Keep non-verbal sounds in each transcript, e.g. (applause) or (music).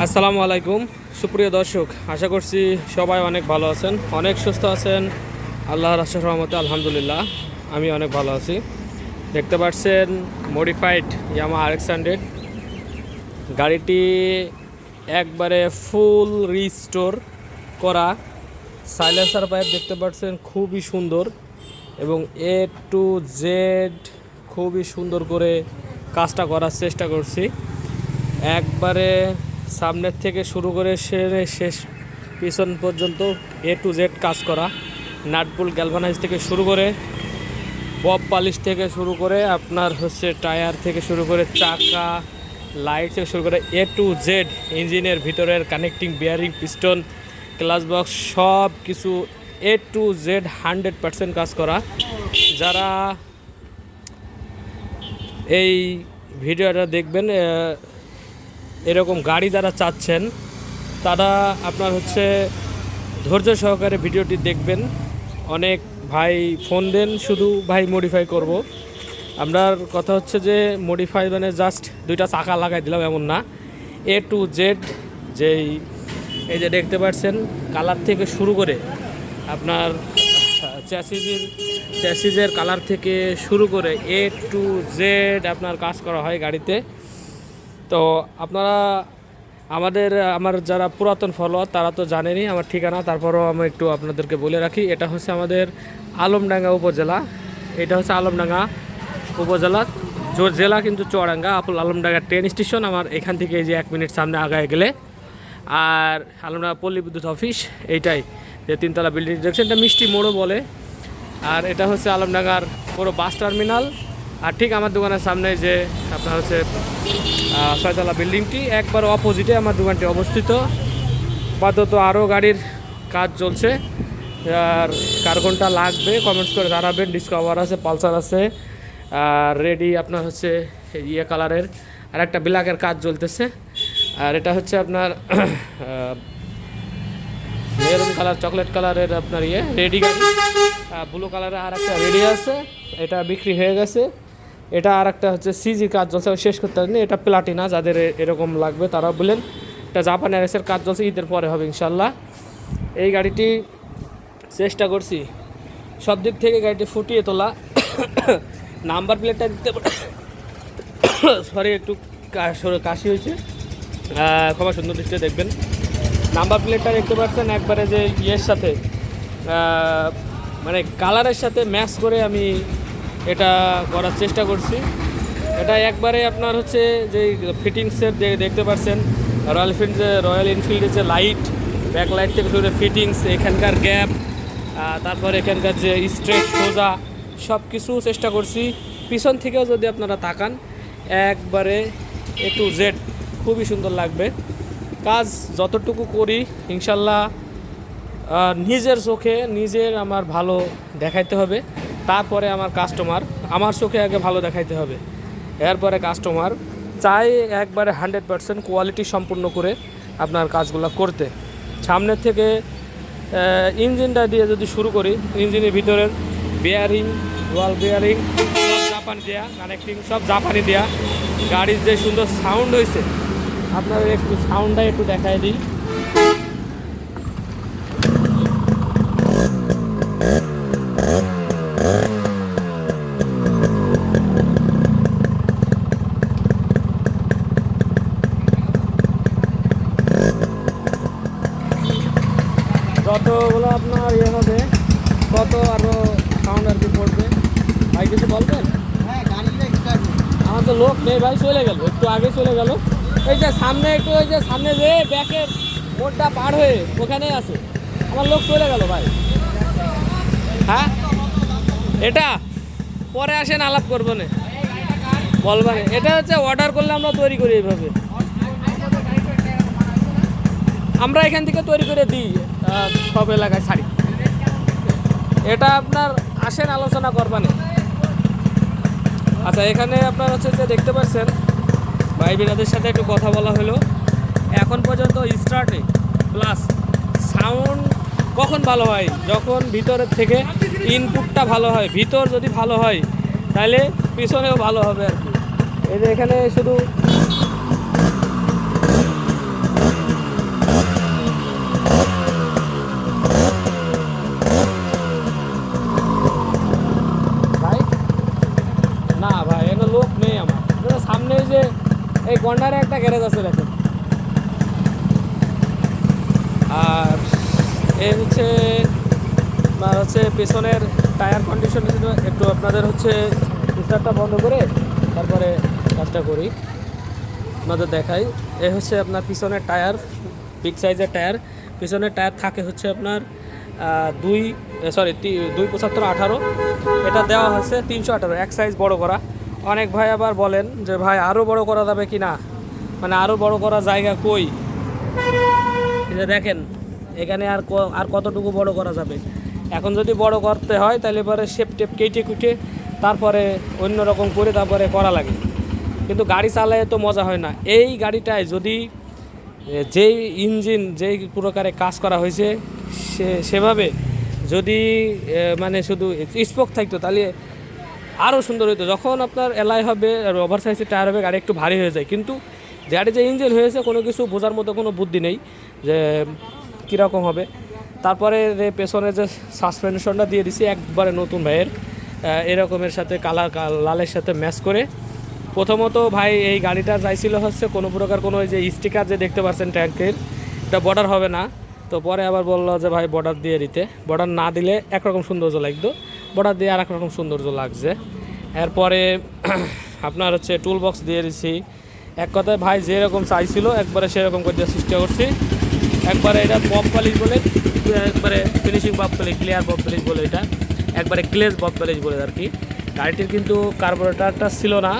আসসালামু আলাইকুম। সুপ্রিয় দর্শক, আশা করছি সবাই অনেক ভালো আছেন, অনেক সুস্থ আছেন। আল্লাহর আশার রহমতে আলহামদুলিল্লাহ, আমি অনেক ভালো আছি। দেখতে পাচ্ছেন modified Yamaha R X hundred. গাড়িটি একবারে ফুল রিস্টোর করা। সাইলেন্সার পাইপ দেখতে পাচ্ছেন, খুবই সুন্দর এবং এ টু জেড খুবই সুন্দর করে কাজটা করার চেষ্টা করছি। একবারে সামনের থেকে শুরু করে শেষ পিছন পর্যন্ত এ টু জেড কাজ করা। নাটপুল গ্যালভানাইজ থেকে শুরু করে বব পালিশ থেকে শুরু করে, আপনার হচ্ছে টায়ার থেকে শুরু করে, চাকা লাইট থেকে শুরু করে এ টু জেড ইঞ্জিনের ভিতরের connecting bearing piston clutch box সব কিছু A to Z hundred percent কাজ করা। যারা এই ভিডিওটা দেখবেন এরকম গাড়ি যারা চাচ্ছেন, তারা আপনার হচ্ছে ধৈর্য সহকারে ভিডিওটি দেখবেন। অনেক ভাই ফোন দেন, শুধু ভাই মডিফাই করব। আপনার কথা হচ্ছে যে মডিফাই মানে জাস্ট দুইটা চাকা লাগাই দিলাম, এমন না। এ টু জেড যেই, এই যে দেখতে পাচ্ছেন কালার থেকে শুরু করে আপনার চ্যাসিজের চ্যাসিজের কালার থেকে শুরু করে এ টু জেড আপনার কাজ করা হয় গাড়িতে। তো আপনারা আমাদের, আমার যারা পুরাতন ফলোয়ার তারা তো জানেনই আমার ঠিকানা। তারপরও আমি একটু আপনাদেরকে বলে রাখি, এটা হচ্ছে আমাদের আলমডাঙ্গা উপজেলা। এটা হচ্ছে আলমডাঙ্গা উপজেলা। জেলা কিন্তু চুয়াডাঙ্গা আপল আলমডাঙ্গা ট্রেন স্টেশন আমার এখান থেকে যে এক মিনিট সামনে আগায় গেলে। আর আলমডাঙ্গা পল্লী বিদ্যুৎ অফিস এইটাই যে তিনতলা বিল্ডিং দেখছেন এটা মিষ্টি মোড়ও বলে। আর এটা হচ্ছে আলমডাঙ্গার পুরো বাস টার্মিনাল আর ঠিক আমার দোকানের সামনে যে আপনার হচ্ছে ছয়তলা বিল্ডিংটি, একবার অপোজিটে আমার দোকানটি অবস্থিত। আপাতত আরও গাড়ির কাজ চলছে। আর কার কোনটা লাগবে কমেন্টস করে জানাবেন। ডিসকভার আছে পালসার আছে। আর রেডি আপনার হচ্ছে ইয়ে কালারের আর একটা ব্ল্যাকের কাজ চলতেছে। আর এটা হচ্ছে আপনার মেরুন কালার চকলেট কালারের আপনার ইয়ে রেডি গাড়ি। ব্লু কালারের আর একটা রেডি আছে। এটা বিক্রি হয়ে গেছে। এটা আর একটা হচ্ছে সিজি কাজ চলছে শেষ করতে পারিনি, এটা প্লাটিনা যাদের এরকম লাগবে তারা বললেন এটা জাপান এয়ারসের কাজ চলছে, ঈদের পরে হবে ইনশাল্লাহ। এই গাড়িটি চেষ্টা করছি, সব দিক থেকে গাড়িটি ফুটিয়ে তোলা। (coughs) নাম্বার প্লেটটা দিতে সরি (coughs) একটু কাশি হয়েছে। ক্ষমা সুন্দর দৃষ্টিতে দেখবেন। নাম্বার প্লেটটা দেখতে পাচ্ছেন, একবারে যে ইয়ের সাথে মানে কালারের সাথে ম্যাচ করে আমি এটা করার চেষ্টা করছি। এটা একবারে আপনার হচ্ছে যে ফিটিংসের যে দেখতে পাচ্ছেন রয়্যাল এনফিল্ড যে রয়্যাল এনফিল্ডের যে লাইট ব্যাক লাইট থেকে শুরু ফিটিংস এখানকার গ্যাপ তারপর এখানকার যে স্ট্রেট সোজা সব কিছু চেষ্টা করছি। পিছন থেকেও যদি আপনারা তাকান, একবারে এ টু জেড খুবই সুন্দর লাগবে। কাজ যতটুকু করি, ইনশাল্লাহ নিজের চোখে নিজের আমার ভালো দেখাইতে হবে। তারপরে আমার কাস্টমার আমার চোখে আগে ভালো দেখাইতে হবে। এরপরে কাস্টমার চাই একবারে হান্ড্রেড পারসেন্ট কোয়ালিটি সম্পূর্ণ করে আপনার কাজগুলো করতে। সামনের থেকে ইঞ্জিনটা দিয়ে যদি শুরু করি ইঞ্জিনের ভিতরের বেয়ারিং ওয়াল বেয়ারিং জাপানি দেয়া কানেক্টিং সব জাপানি দেয়া। গাড়ির যে সুন্দর সাউন্ড হয়েছে আপনাদের একটু সাউন্ডটা একটু দেখাই দিই যতগুলো আপনার ইয়ে হবে কত আরও সাউন্ড আর কি পড়বে ভাই, কিছু বলবেন? আমার তো লোক নেই ভাই, চলে গেল, একটু আগে চলে গেল। এই যে সামনে একটু ওই যে সামনে যে ব্যাকের মোড়টা পার হয়ে ওখানে আছে। আমার লোক চলে গেল ভাই। হ্যাঁ? এটা? পরে আসেন, আলাপ করব না বলবেন। এটা হচ্ছে অর্ডার করলে আমরা তৈরি করি এইভাবে। আমরা এখান থেকে তৈরি করে দিই সব এলাকায়, শাড়ি। এটা আপনার আসেন, আলোচনা করবানে। আচ্ছা এখানে আপনার হচ্ছে যে দেখতে পাচ্ছেন ভাই বোনাদের সাথে একটু কথা বলা হলো। এখন পর্যন্ত স্টার্টে প্লাস সাউন্ড কখন ভালো হয়? যখন ভিতরের থেকে ইনপুটটা ভালো হয়, ভিতর যদি ভালো হয়, তাহলে পিছনেও ভালো হবে আর কি। এই যে এখানে শুধু কর্নারে একটা গ্যারেজ আছে দেখেন আর এ হচ্ছে আপনার হচ্ছে পেছনের টায়ার কন্ডিশন একটু আপনাদের হচ্ছে প্রেসারটা বন্ধ করে তারপরে কাজটা করি। আপনাদের দেখাই। এ হচ্ছে আপনার পিছনের টায়ার বিগ সাইজের টায়ার পিছনের টায়ার থাকে হচ্ছে আপনার দুই সরি দুই পঁচাত্তর আঠারো। এটা দেওয়া হচ্ছে তিনশো আঠারো, এক সাইজ বড় করা। অনেক ভাই আবার বলেন যে, ভাই আরও বড় করা যাবে কি না মানে আরও বড় করা জায়গা কই? যে দেখেন, এখানে আর আর কতটুকু বড় করা যাবে? এখন যদি বড় করতে হয়, তাহলে পরে শেপ টেপ কেটে কুটে তারপরে অন্য রকম করে তারপরে করা লাগে। কিন্তু গাড়ি চালায় তো মজা হয় না। এই গাড়িটায় যদি যেই ইঞ্জিন, যেই প্রকারে কাজ করা হয়েছে, সে, সেভাবে যদি মানে শুধু স্পোক থাকতো, তাহলে আরও সুন্দর হতো যখন আপনার এলাই হবে, আর ওভার সাইজের টায়ার হবে, গাড়ি একটু ভারী হয়ে যায়। কিন্তু গাড়ি যে ইঞ্জিন হয়েছে, কোনো কিছু বোঝার মতো কোনো বুদ্ধি নেই যে কীরকম হবে। তারপরে পেছনে যে সাসপেনশনটা দিয়ে দিছি, একবারে নতুন ভাইয়ের এরকমের সাথে কালার লালের সাথে ম্যাচ করে। প্রথমত ভাই, এই গাড়িটা চাইছিল হচ্ছে কোনো প্রকার কোনো যে স্টিকার যে দেখতে পাচ্ছেন ট্যাঙ্কের, এটা বর্ডার হবে না। তো পরে আবার বলল যে, ভাই বর্ডার দিয়ে দিতে। বর্ডার না দিলে একরকম সৌন্দর্য লাগতো। বর্ডার দিয়ে আর রকম সৌন্দর্য লাগছে। এরপরে (clears throat) আপনার হচ্ছে টুল বক্স দিয়ে দিছি। এক কথায় ভাই যেরকম চাইছিল, একবারে সেরকম করে দেওয়ার চেষ্টা করছি। একবারে এটা পপ পালিশ বলে, একবারে finishing pop polish clear pop polish বলে এটা। একবারে গ্লেজ পপ পালিশ বলে আর কি। গাড়িটির কিন্তু কার্বোরেটারটা ছিল না।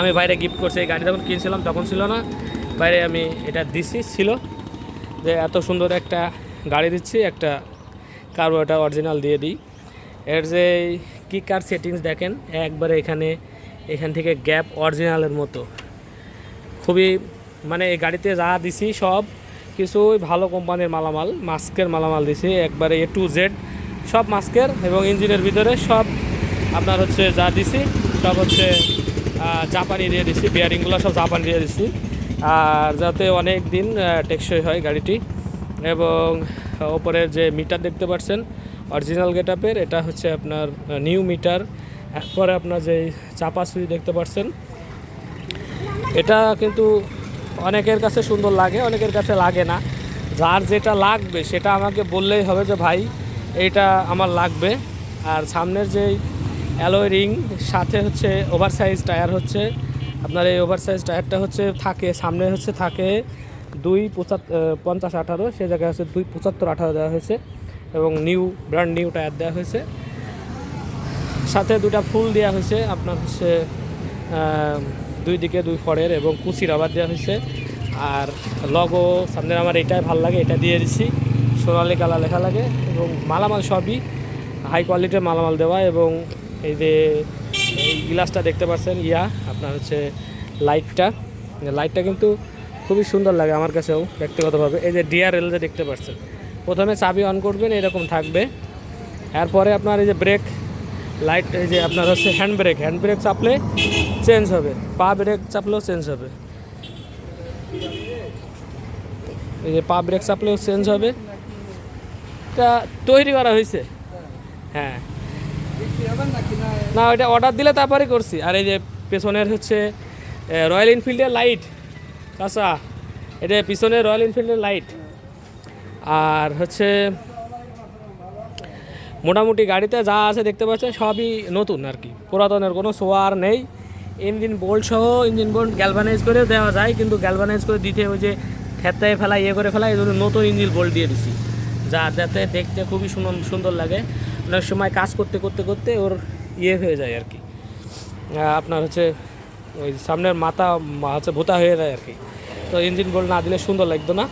আমি বাইরে গিফট করছি, এই গাড়ি যখন কিনছিলাম তখন ছিল না। বাইরে আমি এটা দিছি, ছিল। যে এত সুন্দর একটা গাড়ি দিচ্ছি, একটা কার্বোরেটার অরিজিনাল দিয়ে দিই। এর যে কিকার সেটিংস দেখেন? একবারে এখানে, এখান থেকে গ্যাপ অরিজিনালের মতো। খুবই মানে এই গাড়িতে যা দিছি সব কিছুই ভালো কোম্পানির মালামাল, মাস্কের মালামাল দিছি। একবারে এ টু জেড সব মাস্কের এবং ইঞ্জিনের ভিতরে সব আপনার হচ্ছে যা দিছি, সব হচ্ছে জাপানি দিয়ে দিছি। বিয়ারিংগুলো সব জাপানি দিয়ে দিছি। আর যাতে অনেক দিন টেকসই হয় গাড়িটি। এবং ওপরের যে মিটার দেখতে পাচ্ছেন অরিজিনাল গেটআপের, এটা হচ্ছে আপনার নিউ মিটার। এরপরে আপনার যে চাপা সুই দেখতে পাচ্ছেন এটা কিন্তু অনেকের কাছে সুন্দর লাগে, অনেকের কাছে লাগে না। যার যেটা লাগবে, সেটা আমাকে বললেই হবে যে, ভাই, এইটা আমার লাগবে। আর সামনের যেই অ্যালোয় রিং, সাথে হচ্ছে ওভার সাইজ টায়ার হচ্ছে। আপনার এই ওভার সাইজ টায়ারটা হচ্ছে, থাকে, সামনে হচ্ছে, থাকে দুই পঁচাত্তর পঞ্চাশ আঠারো, সে জায়গায় হচ্ছে দুই পঁচাত্তর আঠারো দেওয়া হয়েছে। এবং নিউ ব্র্যান্ড নিউ টায়ার দেওয়া হয়েছে। সাথে দুটা ফুল দেওয়া হয়েছে। আপনার হচ্ছে দুই দিকে, দুই ফড়ের এবং কুচি রাবার দেওয়া হয়েছে। আর লগো সামনের আমার এটাই ভালো লাগে, এটা দিয়ে দিছি। সোনালি কালার লেখা লাগে এবং মালামাল সবই হাই কোয়ালিটির মালামাল দেওয়া এবং এই যে, এই গ্লাসটা দেখতে পাচ্ছেন, ইয়া, আপনার হচ্ছে লাইটটা লাইটটা কিন্তু খুবই সুন্দর লাগে আমার কাছেও, ব্যক্তিগতভাবে। এই যে ডিআরএল যে দেখতে পাচ্ছেন প্রথমে চাবি অন করবেন, এরকম থাকবে। এরপরে আপনার এই যে ব্রেক লাইট এই যে আপনার হচ্ছে হ্যান্ড ব্রেক হ্যান্ড ব্রেক চাপলে চেঞ্জ হবে। পা ব্রেক চাপলেও চেঞ্জ হবে। এই যে পা ব্রেক চাপলেও চেঞ্জ হবে। এটা তৈরি করা হয়েছে। হ্যাঁ। না, ওইটা অর্ডার দিলে তারপরে করছি। আর এই যে পেছনের হচ্ছে রয়্যাল এনফিল্ডের লাইট কাঁচা এটা পিছনে রয়্যাল এনফিল্ডের লাইট আর হচ্ছে মোটামুটি গাড়িতে যা আছে দেখতে পাচ্ছেন সবই নতুন আর কি। পুরাতনের কোনো সোয়ার নেই। ইঞ্জিন বোল্ট সহ ইঞ্জিন বোল্ট গ্যালভানাইজ করে দেওয়া যায়, কিন্তু গ্যালভানাইজ করে দিতে ওই যে খেতে ফেলা ইয়ে করে ফেলা এই জন্য নতুন ইঞ্জিন বোল্ট দিয়ে দিছি। যা যাতে দেখতে খুবই সুন্দর সুন্দর লাগে। অনেক সময় কাজ করতে করতে করতে ওর ইয়ে হয়ে যায় আর কি। আপনার হচ্ছে ওই সামনের মাথা হচ্ছে ভোতা হয়ে যায় আর কি। তো ইঞ্জিন বোল্ট না দিলে সুন্দর লাগতো না।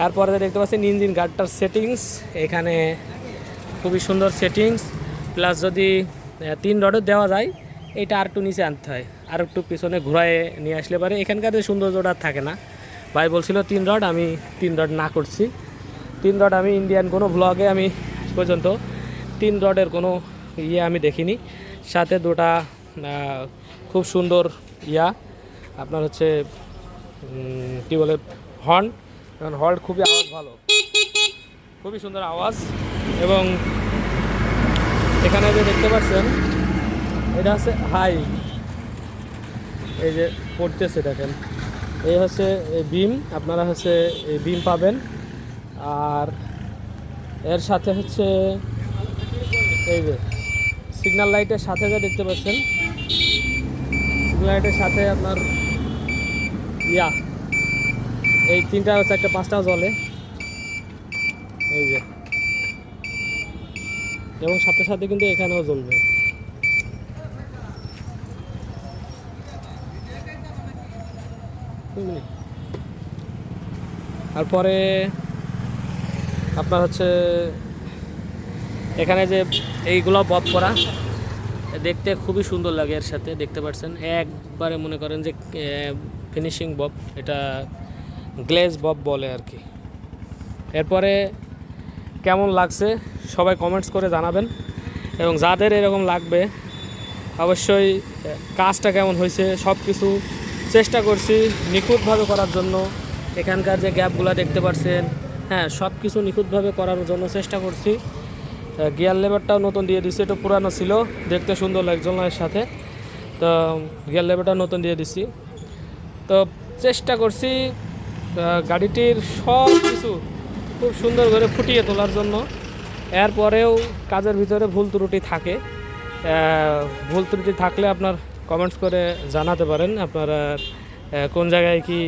তারপরে দেখতে পাচ্ছেন ইঞ্জিন গার্ডটার সেটিংস, এখানে খুবই সুন্দর সেটিংস, প্লাস যদি তিন রডও দেওয়া যায়, এটা আর একটু নিচে আনতে হয় আর একটু পিছনে ঘুরায় নিয়ে আসলে পারে। এখানকার যে সৌন্দর্যটা থাকে না। ভাই বলছিল তিন রড, আমি তিন রড না করছি। তিন রড আমি ইন্ডিয়ান কোনো ব্লগে আমি পর্যন্ত তিন রডের কোনো ইয়ে আমি দেখিনি। সাথে দুটা খুব সুন্দর ইয়া, আপনার হচ্ছে কী বলে হর্ন কারণ হর্ন খুবই আওয়াজ ভালো। খুবই সুন্দর আওয়াজ এবং এখানে যে দেখতে পাচ্ছেন, এটা হচ্ছে হাই। এই যে পড়তেছে, দেখেন। এই হচ্ছে বিম, আপনারা হচ্ছে এই বিম পাবেন। আর এর সাথে হচ্ছে এই যে সিগন্যাল লাইটের সাথে যা দেখতে পাচ্ছেন সিগন্যাল লাইটের সাথে আপনার ইয়া। এই তিনটা চারটা পাঁচটা জলে। এই যে। এবং সাথে সাথে কিন্তু এখানেও জ্বলবে। তারপরে আপনার হচ্ছে এখানে যে এইগুলো বব করা দেখতে খুবই সুন্দর লাগে এর সাথে, দেখতে পাচ্ছেন। একবারে মনে করেন যে ফিনিশিং বব এটা গ্লেজ বব বলে আর কি। এরপরে কেমন লাগছে সবাই কমেন্টস করে জানাবেন এবং যাদের এরকম লাগবে, অবশ্যই কাজটা কেমন হয়েছে সব কিছু চেষ্টা করছি নিখুঁতভাবে করার জন্য। এখানকার যে গ্যাপগুলো দেখতে পাচ্ছেন হ্যাঁ সব কিছু নিখুঁতভাবে করার জন্য চেষ্টা করছি। গিয়ার লেবারটাও নতুন দিয়ে দিচ্ছি এটা পুরানো ছিল, দেখতে সুন্দর না সাথে। তো গিয়ার লেবারটাও নতুন দিয়ে দিচ্ছি তো, চেষ্টা করছি গাড়িটির সব কিছু খুব সুন্দর করে ফুটিয়ে তোলার জন্য। এরপরেও কাজের ভিতরে ভুল ত্রুটি থাকে। ভুল ত্রুটি থাকলে আপনার কমেন্টস করে জানাতে পারেন। আপনারা কোন জায়গায় কি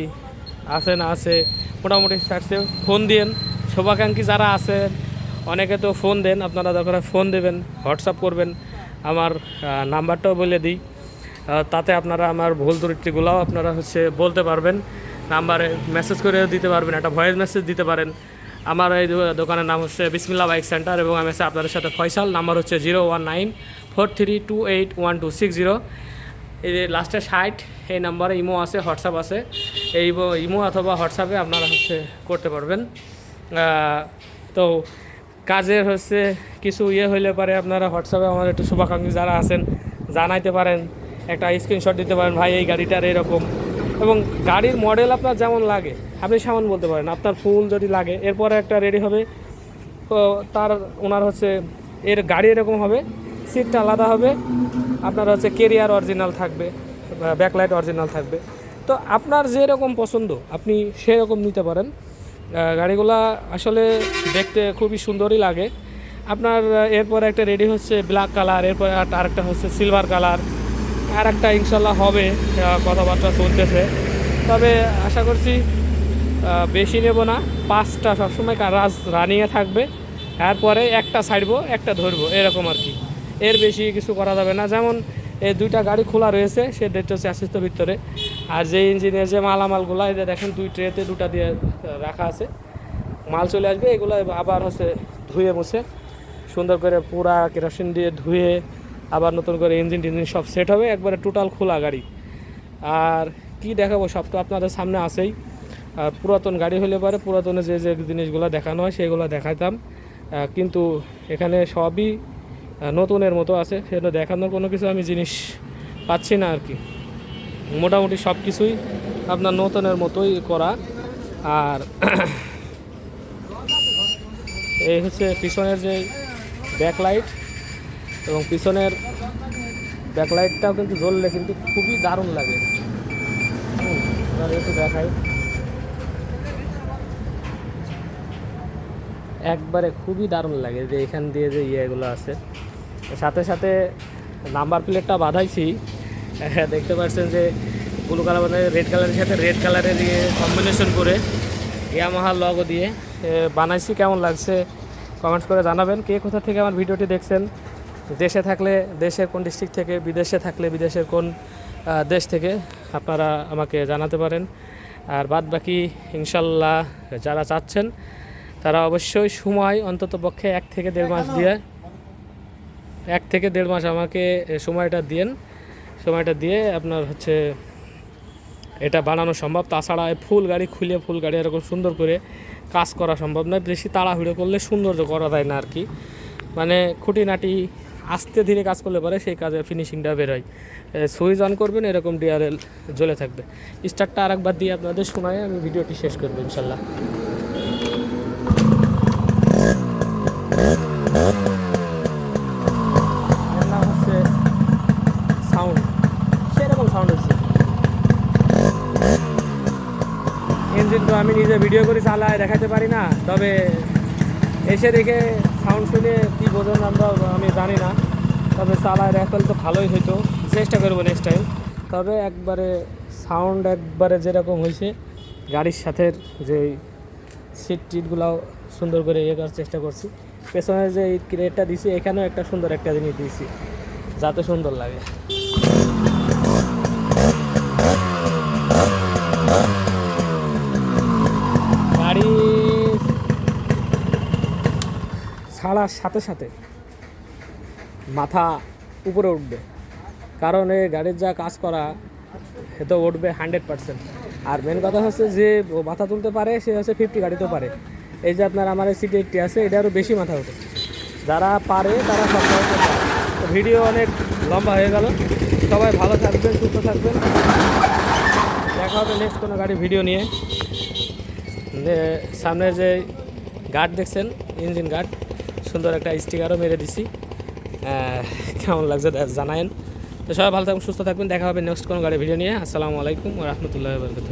আছে না আছে মোটামুটি থাকছে ফোন দিয়েন। শুভাকাঙ্ক্ষী যারা আছেন, অনেকে তো ফোন দেন, আপনারা দরকার ফোন দেবেন, হোয়াটসঅ্যাপ করবেন। আমার নাম্বারটাও বলে দিই। তাতে আপনারা আমার ভুল ত্রুটিগুলোও আপনারা হচ্ছে বলতে পারবেন। নাম্বারে মেসেজ করে দিতে পারবেন, একটা ভয়েস মেসেজ দিতে পারেন। আমার এই দোকানের নাম হচ্ছে বিসমিল্লা বাইক সেন্টার এবং আমি আছি আপনাদের সাথে ফয়সাল, নাম্বার হচ্ছে zero one nine four three two eight one two six zero. এই লাস্টে ষাট, এই নাম্বারে ইমো আছে, হোয়াটসঅ্যাপ আছে। এই ইমো- ইমো অথবা হোয়াটসঅ্যাপে আপনারা হচ্ছে করতে পারবেন। তো কাজের হচ্ছে কিছু ইয়ে হইলে পারে আপনারা হোয়াটসঅ্যাপে আমার একটু শুভাকাঙ্ক্ষী যারা আছেন, জানাইতে পারেন, একটা স্ক্রিনশট দিতে পারেন, ভাই, এই গাড়িটার এরকম। এবং গাড়ির মডেল আপনার যেমন লাগে, আপনি সেমন বলতে পারেন, আপনার ফুল যদি লাগে, এরপরে একটা রেডি হবে তার ওনার হচ্ছে, এর গাড়ি এরকম হবে সিটটা আলাদা হবে, আপনার হচ্ছে কেরিয়ার অরিজিনাল থাকবে ব্যাকলাইট অরিজিনাল থাকবে। তো আপনার যেরকম পছন্দ, আপনি সেরকম নিতে পারেন। গাড়িগুলা আসলে দেখতে খুবই সুন্দরই লাগে। আপনার এরপর একটা রেডি হচ্ছে ব্ল্যাক কালার এরপর আর- আরেকটা হচ্ছে সিলভার কালার আর একটা ইনশাল্লাহ হবে কথাবার্তা চলতেছে। তবে আশা করছি বেশি নেব না। পাঁচটা সবসময় রাজ রানিংয়ে থাকবে। এরপরে একটা ছাড়বো, একটা ধরবো, এরকম আর কি। এর বেশি কিছু করা যাবে না। যেমন এই দুইটা গাড়ি খোলা রয়েছে, সে দেখতে চ্যাসিসের ভিতরে। আর যে ইঞ্জিনের যে মালামালগুলো এদের দেখেন দুই ট্রেতে দুটা দিয়ে রাখা আছে। মাল চলে আসবে, এগুলো আবার হচ্ছে ধুয়ে মুছে, সুন্দর করে পুরা কেরোসিন দিয়ে ধুয়ে আবার নতুন করে ইঞ্জিন টিঞ্জিন সব সেট হবে, একবারে টোটাল খোলা গাড়ি। আর কি দেখাবো সব তো আপনাদের সামনে আছেই। আর পুরাতন গাড়ি হলে পরে পুরাতনে যে যে জিনিসগুলো দেখানো হয় সেগুলো দেখাতাম কিন্তু এখানে সবই নতুনের মতো আছে। সেটা দেখানোর কোনো কিছু আমি জিনিস পাচ্ছি না আর কি মোটামুটি সব কিছুই আপনার নতুনের মতোই করা। আর (clears throat) এই হচ্ছে পিছনের যে ব্যাকলাইট এবং পিছনের ব্যাকলাইটটাও কিন্তু জ্বললে কিন্তু খুবই দারুণ লাগে। একটু দেখাই। একবারে খুবই দারুণ লাগে যে এখান দিয়ে যে ইয়েগুলো আছে। সাথে সাথে নাম্বার প্লেটটা বাঁধাইছি। (laughs) দেখতে পাচ্ছেন যে ব্লু কালার মানে রেড কালারের সাথে রেড কালারের দিয়ে কম্বিনেশন করে ইয়ামাহা লগো দিয়ে বানাইছি। কেমন লাগছে? কমেন্টস করে জানাবেন। কে কোথা থেকে আমার ভিডিওটি দেখছেন? দেশে থাকলে দেশের কোন ডিস্ট্রিক্ট থেকে বিদেশে থাকলে বিদেশের কোন দেশ থেকে আপনারা আমাকে জানাতে পারেন। আর বাদ বাকি ইনশাল্লাহ যারা চাচ্ছেন তারা অবশ্যই সময় অন্তত পক্ষে এক থেকে দেড় মাস দিয়ে এক থেকে দেড় মাস আমাকে সময়টা দিয়েন। সময়টা দিয়ে আপনার হচ্ছে এটা বানানো সম্ভব। তাছাড়া ফুল গাড়ি খুলে ফুল গাড়ি এরকম সুন্দর করে কাজ করা সম্ভব নয়। বেশি তাড়াহুড়ো করলে সৌন্দর্য করা যায় না আর কি। মানে খুঁটিনাটি আস্তে ধীরে কাজ করলে পরে সেই কাজে ফিনিশিংটা বেরোয় সুইচ অন করবেন, এরকম ডিআরএল জ্বলে থাকবে। স্টার্টটা আরেকবার দিয়ে আপনাদের শোনায়, আমি ভিডিওটি শেষ করব, ইনশাল্লাহ। ইঞ্জিন তো আমি নিজে ভিডিও করে চালায়, দেখাতে পারি না, তবে এসে দেখে সাউন্ড শুনে কী বোঝেন আমরা, আমি জানি না। তবে চালায় রাখলে তো ভালোই হইতো। চেষ্টা করব নেক্সট টাইম তবে একবারে সাউন্ড একবারে যেরকম হয়েছে গাড়ির সাথে যে সিট টিটগুলাও সুন্দর করে ইয়ে করার চেষ্টা করছি। পেছনে যে ক্রেটটা দিছি, এখানেও একটা সুন্দর একটা জিনিস দিয়েছি যাতে সুন্দর লাগে গাড়ি ছাড়ার সাথে সাথে মাথা উপরে উঠবে। কারণ এই গাড়ির যা কাজ করা, সে তো উঠবে হান্ড্রেড পার্সেন্ট আর মেন কথা হচ্ছে যে মাথা তুলতে পারে, সে হচ্ছে ফিফটি গাড়িতেও পারে। এই যে আপনার আমার সিটি একটি আছে, এটা আরও বেশি মাথা ওঠে। যারা পারে, তারা সব ভিডিও অনেক লম্বা হয়ে গেল। সবাই ভালো থাকবেন, সুস্থ থাকবেন। দেখা হবে নেক্সট কোনো গাড়ি ভিডিও নিয়ে। সামনে যে গার্ড দেখছেন ইঞ্জিন গার্ড সুন্দর একটা স্টিকারও মেরে দিছি। কেমন লাগছে জানায়েন। তো সবাই ভালো থাকবেন সুস্থ থাকবেন দেখা হবে নেক্সট কোনো গাড়ি ভিডিও নিয়ে। আসসালামু আলাইকুম রহমতুল্লাহ বরকত